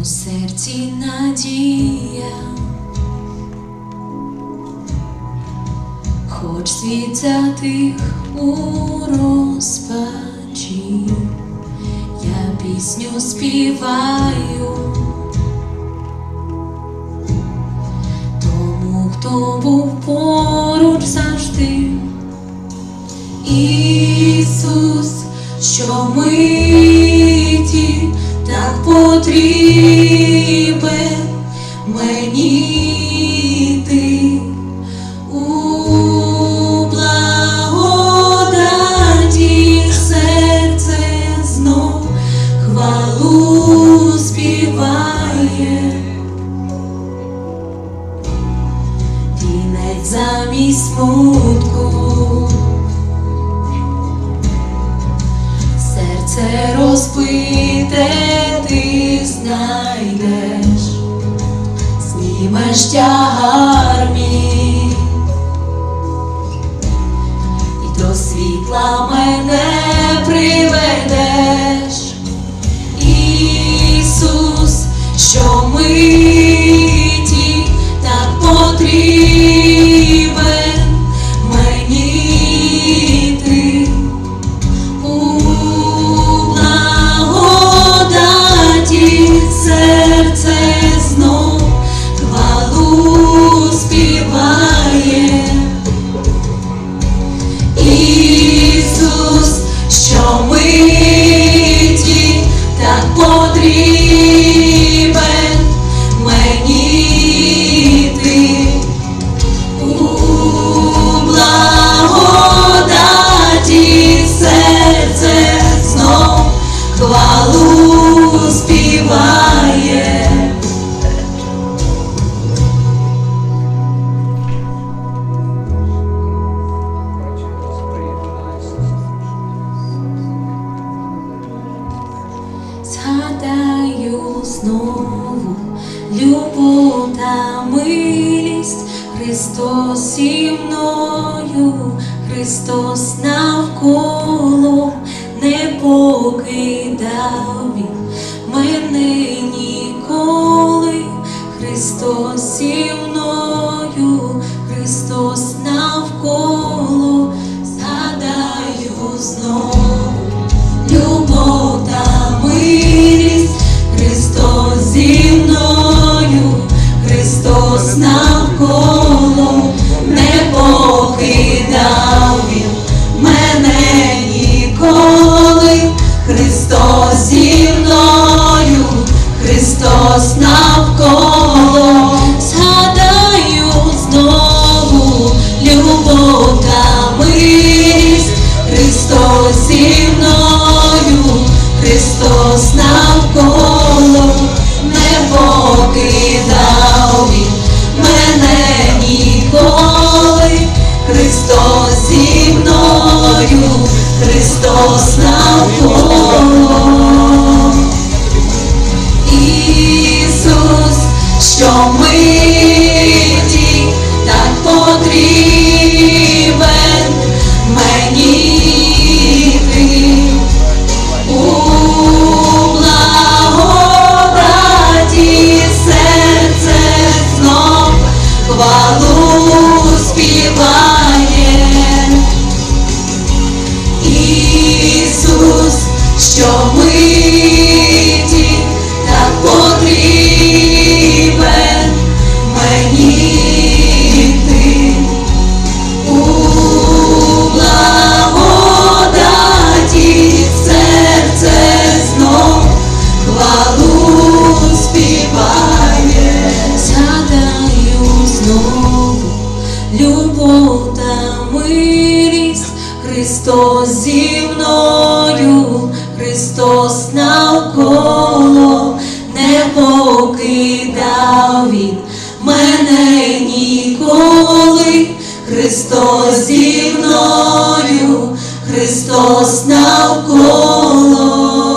у серці надія, хоч світ затих у розпачі, я пісню співаю. Тому, хто був поруч завжди, Ісус, що миті так потрібен мені ти у благодаті серце знов хвалу співає. Вінець замість смутку, знімеш тягар мій, і до світла мене приведеш, Згадаю знову. Любов та милість, Христос зі мною, Христос навколо не покидав він мене ніколи, Христос зі мною, Ісус, що миті знову любов та милість, Христос зі мною, Христос навколо, не покидав він мене ніколи, Христос зі мною, Христос навколо.